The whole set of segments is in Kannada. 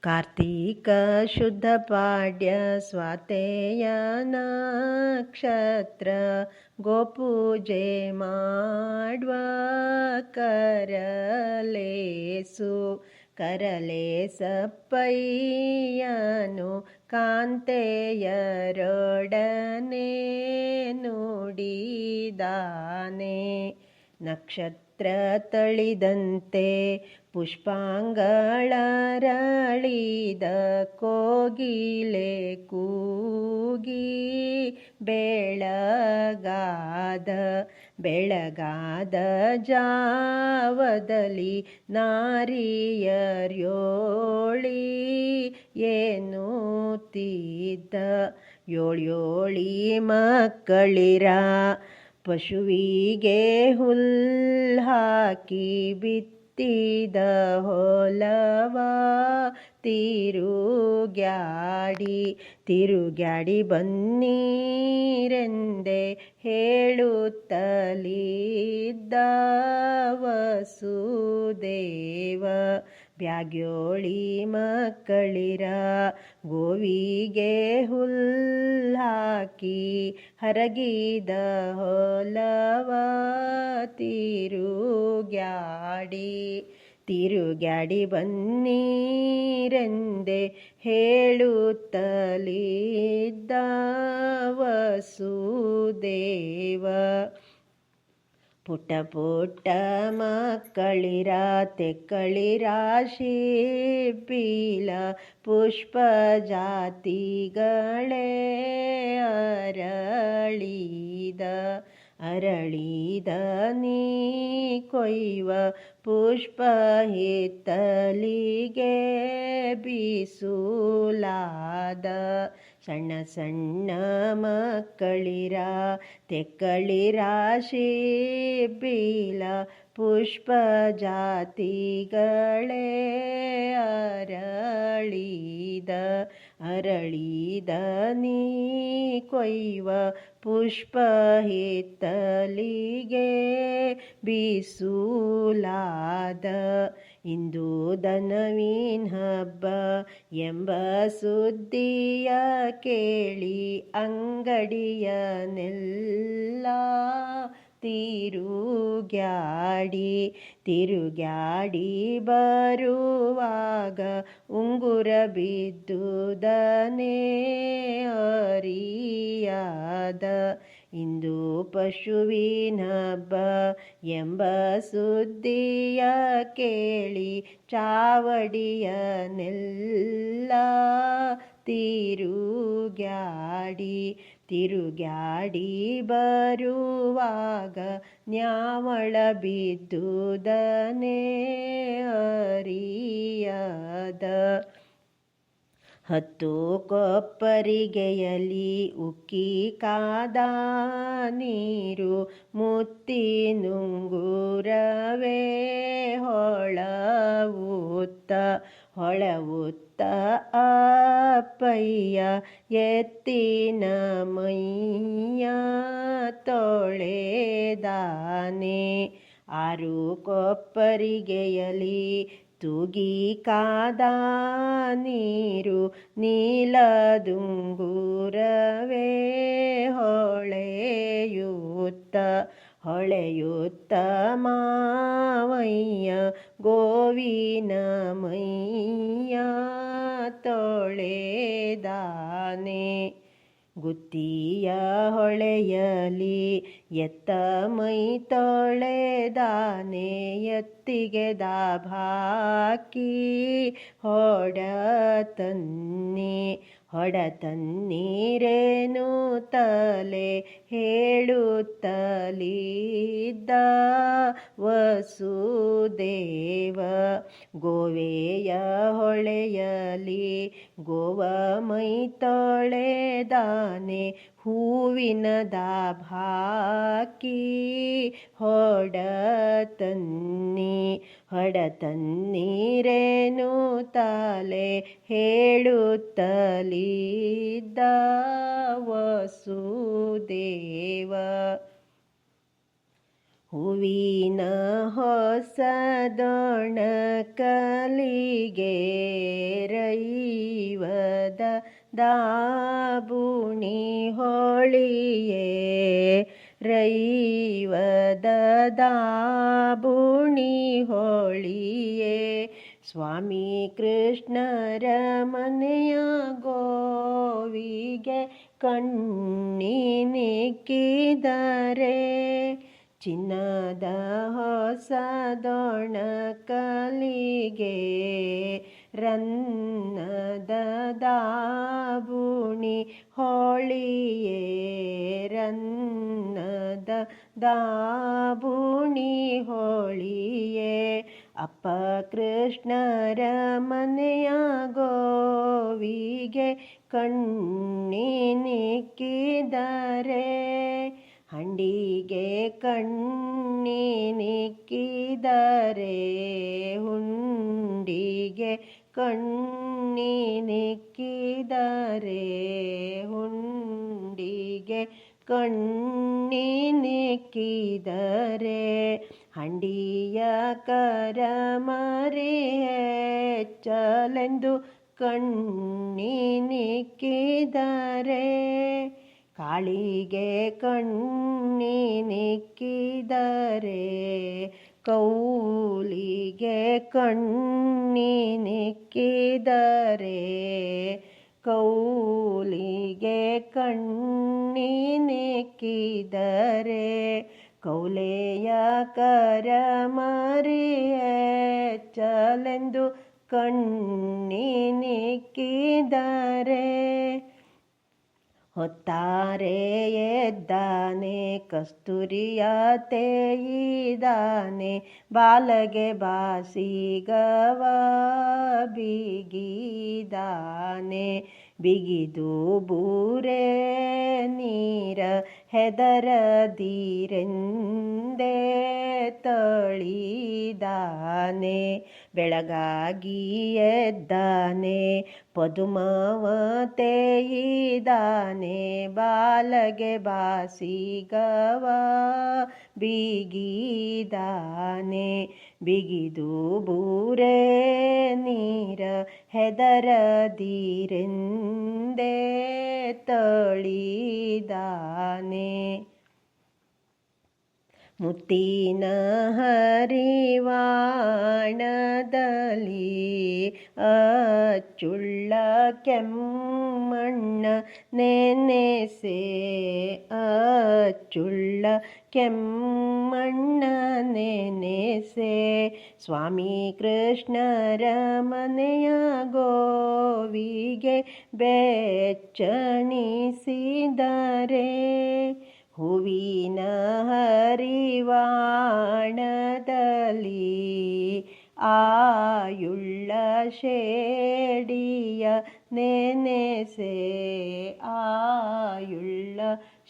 ಕಾರ್ತೀಕ ಶುದ್ಧ ಪಾಡ್ಯ ಸ್ವಾತೇಯ ನಕ್ಷತ್ರ ಗೋಪೂಜೆ ಮಾಡುವ ಕರಲೇಸು ಕರಲೆ ಸಪ್ಪಯ್ಯನು ಕಾಂತೆಯರೊಡನೆ ನುಡಿದಾನೆ. ನಕ್ಷತ್ರ ತಳಿದಂತೆ ಪುಷ್ಪಾಂಗಳರಳಿದ ಕೋಗಿಲೆ ಕೂಗಿ ಬೆಳಗಾದ ಬೆಳಗಾದ ಜಾವದಲ್ಲಿ ನಾರಿಯರ್ಯೋಳಿ ಏನುತ್ತಿದ್ದ? ಯೋಳ್ಯೋಳಿ ಮಕ್ಕಳಿರ ಪಶುವಿಗೆ ಹುಲ್ಲು ಹಾಕಿ ಬಿತ್ತಿದ ಹೊಲವ ತಿರುಗ್ಯಾಡಿ ತಿರುಗ್ಯಾಡಿ ಬನ್ನೀರೆಂದೆ ಹೇಳುತ್ತಲಿದ್ದ ವಸುದೇವ. ಬ್ಯಾಗ್ಯೋಳಿ ಮಕ್ಕಳಿರ ಗೋವಿಗೆ ಹುಲ್ಲಾಕಿ ಹರಗಿದ ಹೊಲವ ತಿರುಗ್ಯಾಡಿ. ತಿರುಗ್ಯಾಡಿ ಬನ್ನೀರೆಂದೆ ಹೇಳುತ್ತಲಿದ್ದ ವಸುದೇವ. ಪುಟ್ಟ ಪುಟ್ಟ ಮಕ್ಕಳಿರ ತೆಕ್ಕಳಿರ ಶಿಪಿಲ ಪುಷ್ಪ ಜಾತಿಗಳೇ ಅರಳಿದ ಅರಳಿದ ನೀ ಕೊಯ್ವ ಪುಷ್ಪ ಹಿತ್ತಲಿಗೆ ಬೀಸುಲಾದ. ಸಣ್ಣ ಸಣ್ಣ ಮಕ್ಕಳಿರ ತೆಕ್ಕಳಿರ ಶಿಬಿಲ ಪುಷ್ಪ ಜಾತಿಗಳೇ ಅರಳಿದ ಅರಳಿದ ನೀ ಕೊಯ್ವ ಪುಷ್ಪ ಹಿತ್ತಲಿಗೆ ಬೀಸುಲಾದ ಇಂದು ದನವೀನ್ ಹಬ್ಬ ಎಂಬ ಸುದ್ದಿಯ ಕೇಳಿ ಅಂಗಡಿಯನೆಲ್ಲ ತಿರುಗ್ಯಾಡಿ ತಿರುಗ್ಯಾಡಿ ಬರುವಾಗ ಉಂಗುರ ಬಿದ್ದುದನೇ ಅರಿಯಾದ ಇಂದು ಪಶುವಿನ ಹಬ್ಬ ಎಂಬ ಸುದ್ದಿಯ ಕೇಳಿ ಚಾವಡಿಯನೆಲ್ಲ ತಿರುಗ್ಯಾಡಿ ತಿರುಗ್ಯಾಡಿ ಬರುವಾಗ ನ್ಯಾವಳ ಬಿದ್ದುದನೇ ಅರಿಯದ. ಹತ್ತು ಕೊಪ್ಪರಿಗೆಯಲಿ ಉಕ್ಕಿ ಕಾದ ನೀರು ಮುತ್ತಿ ನುಂಗುರವೇ ಹೊಳವುತ್ತ ಹೊಳವುತ್ತ ಅಪ್ಪಯ್ಯ ಎತ್ತಿನ ಮೈಯ ತೊಳೆದಾನೆ ಆರು ಕೊಪ್ಪರಿಗೆಯಲಿ ತೂಗಿ ಕಾದ ನೀರು ನೀಲದುಂಗುರವೇ ಹೊಳೆಯುತ್ತ ಹೊಳೆಯುತ್ತ ಮಾವಯ್ಯ ಗೋವಿನ ಮೈಯ ತೊಳೆದಾನೆ. ಗುತ್ತಿಯ ಹೊಳೆಯಲಿ ಎತ್ತ ಮೈ ತೊಳೆದಾನೆ ಎತ್ತಿಗೆ ದಾಭಾಕಿ ಹೊಡ ತನ್ನಿ ಹೊಡ ತನ್ನೀರೇನು ತಲೆ ಹೇಳುತ್ತಲಿದ್ದ ವಸುದೇವ. ಗೋವೆಯ ಹೊಳೆಯಲಿ ಗೋವ ಮೈ ತೊಳೆದಾನೆ ಹೂವಿನ ದಾಭಾಕಿ ಹೊಡ ತನ್ನಿ ತಾಲೆ ಹೇಳುತ್ತಲಿದ್ದ ವಸುದೇವ ಹೂವಿನ ಹೊಸದೊಣ ಕಲಿಗೆ ರೈ ದಾಬುಣಿ ಹೋಳಿಯೇ ರೈವದ ದಾಬುಣಿ ಹೋಳಿಯೇ ಸ್ವಾಮಿ ಕೃಷ್ಣರ ಮನೆಯ ಗೋವಿಗೆ ಕಣ್ಣಿನಿಕ್ಕಿದರೆ ಚಿನ್ನದ ಹೊಸದೊಣ ಕಲಿಗೆ ರನ್ನದ ದಾಬುಣಿ ಹೋಳಿಯೇ ರನ್ನದ ದಾಬುಣಿ ಹೋಳಿಯೇ. ಅಪ್ಪ ಕೃಷ್ಣರ ಮನೆಯ ಗೋವಿಗೆ ಕಣ್ಣಿನಿಕ್ಕಿದರೆ ಹಂಡಿಗೆ ಕಣ್ಣಿನಿಕ್ಕಿದರೆ ಹುಂಡಿಗೆ ಕಣ್ಣಿನಿಕ್ಕಿದರೆ ಹುಂಡಿಗೆ ಕಣ್ಣಿನಿಕ್ಕಿದರೆ ಹಂಡಿಯ ಕರಮರಿ ಹೆಚ್ಚಲೆಂದು ಕಣ್ಣಿನಿಕ್ಕಿದರೆ ಕಾಳಿಗೆ ಕಣ್ಣಿನಿಕ್ಕಿದರೆ ಕೌಲಿಗೆ ಕಣ್ಣಿನಿಕ್ಕಿದರೆ ಕೌಲಿಗೆ ಕಣ್ಣಿನಿಕ್ಕಿದರೆ ಕೌಲೆಯ ಕರಮರಿ ಚಲೆಂದು ಕಣ್ಣಿನಿಕ್ಕಿದರೆ ಹೊತ್ತಾರೆ ಎದ್ದಾನೆ ಕಸ್ತೂರಿಯ ತೇಯಿದಾನೆ ಬಾಲಗೆ ಬಾಸಿಗವ ಬಿಗಿದಾನೆ ಬಿಗಿದು ಬೂರೆ ನೀರ ಹೆದರದಿರೆಂದೇ ತಳಿದಾನೆ ಬೆಳಗಾಗಿ ಎದ್ದಾನೆ ಪದುಮವ ತೇಯಿದಾನೆ ಬಾಲಗೆ ಬಾಸಿಗವ ಬಿಗಿದಾನೆ ಬಿಗಿದು ಬೂರೆ ನೀರ ಹೆದರದಿರೆಂದೇ ತಳಿದಾನೆ. ಮುತ್ತಿನ ಹರಿವಾಣದಲ್ಲಿ ಅಚ್ಚುಳ್ಳ ಕೆಮ್ಮಣ್ಣ ನೆನೆಸೆ. ಅಚ್ಚುಳ್ಳ ಕೆಮ್ಮಣ್ಣ ನೆನೆಸೆ. ಸ್ವಾಮಿ ಕೃಷ್ಣರ ಮನೆಯ ಗೋವಿಗೆ ಬೆಚ್ಚಣಿಸಿದರೆ ಹೂವಿನ ಹರಿವಾಣದಲ್ಲಿ ಆಯುಳ್ಳ ಶೇಡಿಯ ನೆನೆಸೆ ಆಯುಳ್ಳ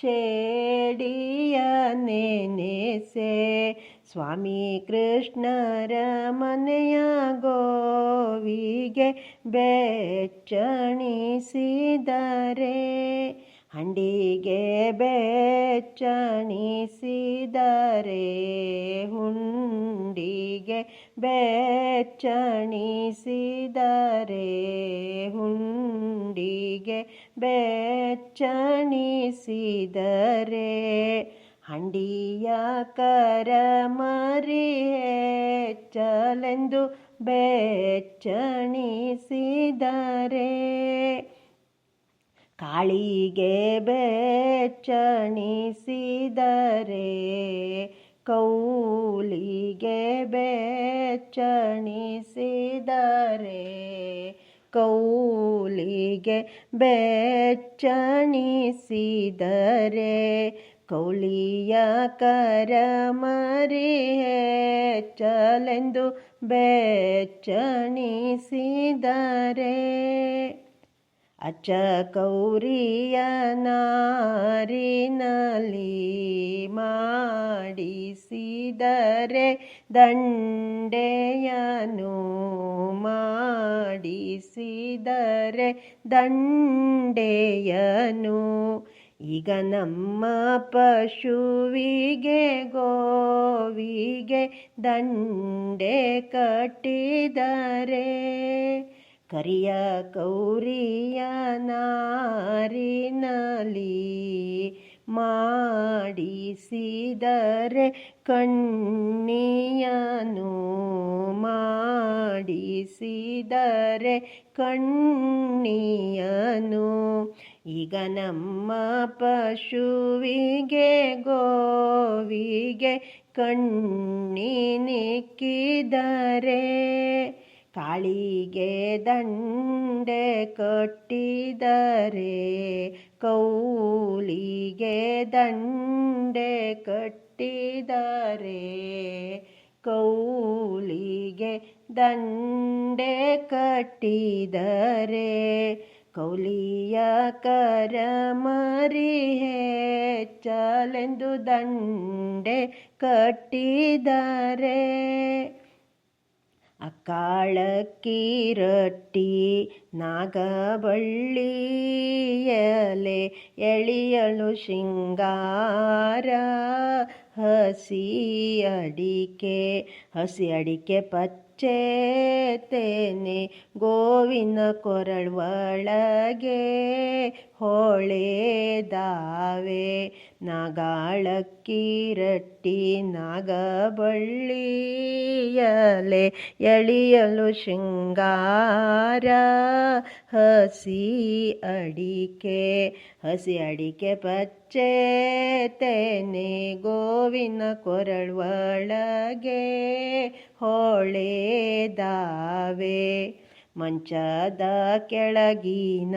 ಶೇಡಿಯ ನೆನೆಸೆ. ಸ್ವಾಮಿ ಕೃಷ್ಣರ ಮನೆಯ ಗೋವಿಗೆ ಬೆಚ್ಚಣಿಸಿದರೆ ಹಂಡಿಗೆ ಬೆಚ್ಚಣಿಸಿದರೆ ಹುಂಡಿಗೆ ಬೆಚ್ಚಣಿಸಿದರೆ ಹುಂಡಿಗೆ ಬೆಚ್ಚಣಿಸಿದರೆ ಹಂಡಿಯ ಕರಮರಿ ಹೆಚ್ಚಲೆಂದು ಬೆಚ್ಚಣಿಸಿದರೆ ಕಾಳಿಗೆ ಬೆಚ್ಚಣಿಸಿದರೆ ಕೌಲಿಗೆ ಬೆಚ್ಚಣಿಸಿದರೆ ಕೌಲಿಗೆ ಬೆಚ್ಚಣಿಸಿದರೆ ಕೌಲಿಯ ಕರಮರಿ ಚಲೆಂದು ಬೆಚ್ಚಣಿಸಿದರೆ. ಅಚ್ಚ ಕೌರಿಯ ನಾರಿನಲ್ಲಿ ಮಾಡಿಸಿದರೆ ದಂಡೆಯನು ಮಾಡಿಸಿದರೆ ದಂಡೆಯನು. ಈಗ ನಮ್ಮ ಪಶುವಿಗೆ ಗೋವಿಗೆ ದಂಡೆ ಕಟ್ಟಿದರೆ ಕರಿಯ ಕೌರಿಯ ನಾರಿನಲಿ ಮಾಡಿಸಿದರೆ ಕಣ್ಣಿಯನು ಮಾಡಿಸಿದರೆ ಕಣ್ಣಿಯನು. ಈಗ ನಮ್ಮ ಪಶುವಿಗೆ ಗೋವಿಗೆ ಕಣ್ಣಿನಿಕ್ಕಿದರೆ ಕಾಳಿಗೆ ದಂಡೆ ಕಟ್ಟಿದರೆ, ಕೌಲಿಗೆ ದಂಡೆ ಕಟ್ಟಿದರೆ, ಕೌಲಿಗೆ ದಂಡೆ ಕಟ್ಟಿದರೆ, ಕೌಲಿಯ ಕರ ಮರಿ ಚಲೆಂದು ದಂಡೆ ಕಟ್ಟಿದರೆ. ಅಕ್ಕಾಳಕ್ಕಿ ರೊಟ್ಟಿ ನಾಗಬಳ್ಳಿಯಲೆ ಎಳಿಯಳು ಶೃಂಗಾರ ಹಸಿ ಅಡಿಕೆ ಹಸಿ ಅಡಿಕೆ ಪಚ್ಚೆ ತೇನೆ ಗೋವಿನ ಕೊರಳ್ವಳಗೆ ಹೊಳೆದಾವೆ. ನಾಗಾಳಕ್ಕಿರಟ್ಟಿ ನಾಗಬಳ್ಳಿಯಲೆ ಎಳಿಯಲು ಶೃಂಗಾರ. ಹಸಿ ಅಡಿಕೆ ಹಸಿ ಅಡಿಕೆ ಪಚ್ಚೆ ತೆನೆ ಗೋವಿನ ಕೊರಳ್ವಳಗೆ ಹೊಳೆದಾವೆ. ಮಂಚದ ಕೆಳಗಿನ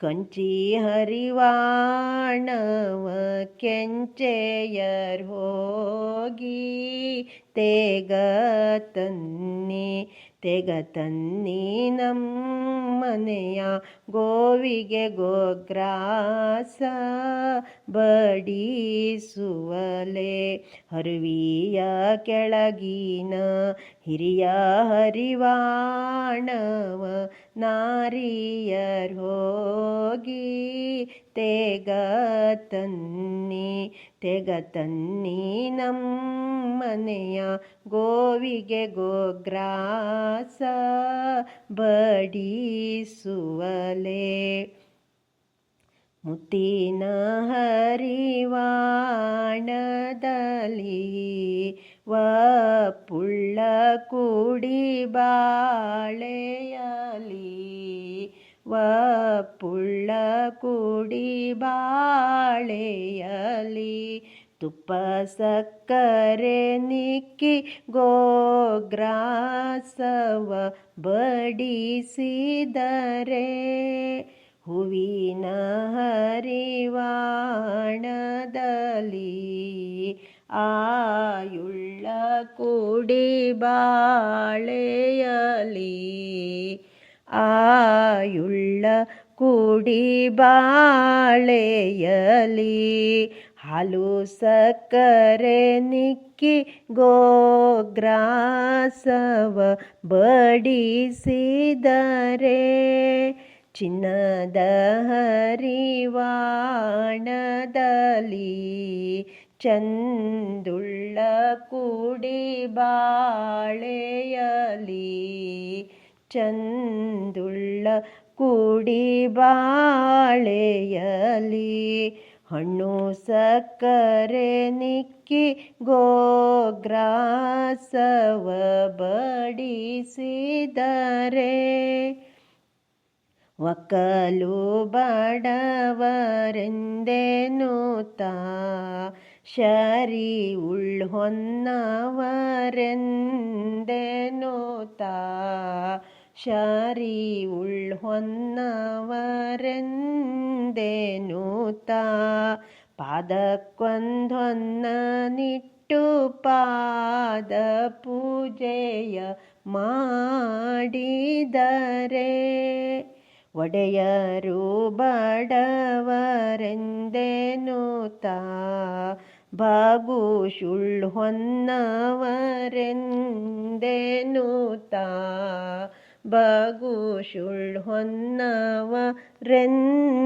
ಕಂಚಿ ಹರಿವಾಣವ ಕೆಂಚೆಯರ್ ಹೋಗಿ ತೇಗ ತನ್ನಿ ತೆಗ ತನ್ನಿ ನಮ್ಮನೆಯ ಗೋವಿಗೆ ಗೋಗ್ರಾಸ ಬಡಿಸುವಲೆ. ಹರುವಿಯ ಕೆಳಗಿನ ಹಿರಿಯ ಹರಿವಾಣವ ನಾರಿಯರ್ ಹೋಗಿ ತೇಗ ತನ್ನಿ ತೆಗ ತನ್ನಿ ನಮ್ಮನೆಯ ಗೋವಿಗೆ ಗೋಗ್ರಾಸ ಬಡಿಸುವಲೆ. ಮುತ್ತಿನ ಹರಿವಾಣದಲ್ಲಿ ವಪುಳ್ಳ ಕುಡಿ ಬಾಳೆಯಲಿ ವಪುಳ್ಳ ಕುಡಿ ಬಾಳೆಯಲಿ ತುಪ್ಪ ಸಕ್ಕರೆ ನಿಕ್ಕಿ ಗೋಗ್ರಾಸವ ಬಡಿಸಿದರೆ ಹೂವಿನ ಹರಿವಾಣದಲ್ಲಿ ಆಯುಳ್ಳ ಕುಡಿ ಬಾಳೆಯಲಿ ಆಯುಳ್ಳ ಕುಡಿ ಬಾಳೆಯಲಿ ಹಾಲು ಸಕ್ಕರೆ ನಿಕ್ಕಿ ಗೋಗ್ರಾಸವ ಬಡಿಸಿದರೆ ಚಿನ್ನದ ಹರಿವಾಣದಲ್ಲಿ ಚಂದುಳ್ಳ ಕುಡಿ ಬಾಳೆಯಲಿ ಚಂದುಳ್ಳ ಕುಡಿ ಬಾಳೆಯಲಿ ಹಣ್ಣು ಸಕ್ಕರೆ ನಿಕ್ಕಿ ಗೋಗ್ರಾಸವ ಬಡಿಸಿದರೆ ಒಕ್ಕಲು ಬಡವರೆಂದೆನುತ್ತಾ ಶರಿ ಉಳ್ ಹೊನ್ನವರೆಂದೆನುತ್ತಾ ಶರಿ ಉಳ್ ಹೊನ್ನವರೆಂದೆನುತ್ತಾ ಪಾದಕ್ಕೊಂದೊನ್ನನಿಟ್ಟು ಪಾದ ಪೂಜೆಯ ಮಾಡಿದರೆ ಒಡೆಯರು ಬಡವರೆಂದೆನುತ್ತಾ ಬಾಗು ಸುಳ್ ಹೊನ್ನವ ಬಾಗು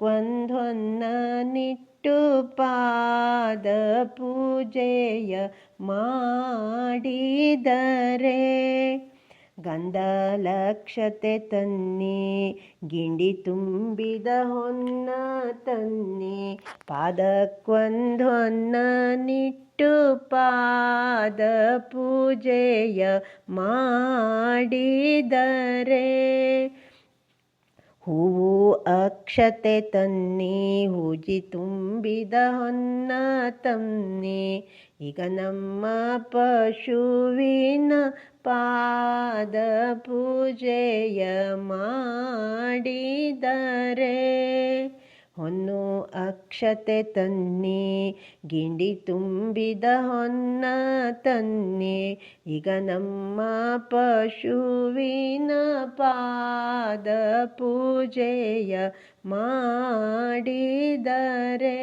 ಸುಳ್ ನಿಟ್ಟು ಪಾದ ಪೂಜೆಯ ಮಾಡಿದರೆ ಗಂಧಲಕ್ಷತೆ ತನ್ನಿ ಗಿಂಡಿ ತುಂಬಿದ ಹೊನ್ನ ತನ್ನಿ ಪಾದಕ್ಕೊಂದೊನ್ನ ನಿಟ್ಟು ಪಾದ ಪೂಜೆಯ ಮಾಡಿದರೆ. ಹೂವು ಅಕ್ಷತೆ ತನ್ನಿ ಹೂಜಿ ತುಂಬಿದ ಹೊನ್ನ ತನ್ನಿ ಈಗ ನಮ್ಮ ಪಶುವಿನ ಪಾದ ಪೂಜೆಯ ಮಾಡಿದರೆ. ಹೊನ್ನು ಅಕ್ಷತೆ ತನ್ನಿ ಗಿಂಡಿ ತುಂಬಿದ ಹೊನ್ನ ತನ್ನಿ ಈಗ ನಮ್ಮ ಪಶುವಿನ ಪಾದ ಪೂಜೆಯ ಮಾಡಿದರೆ.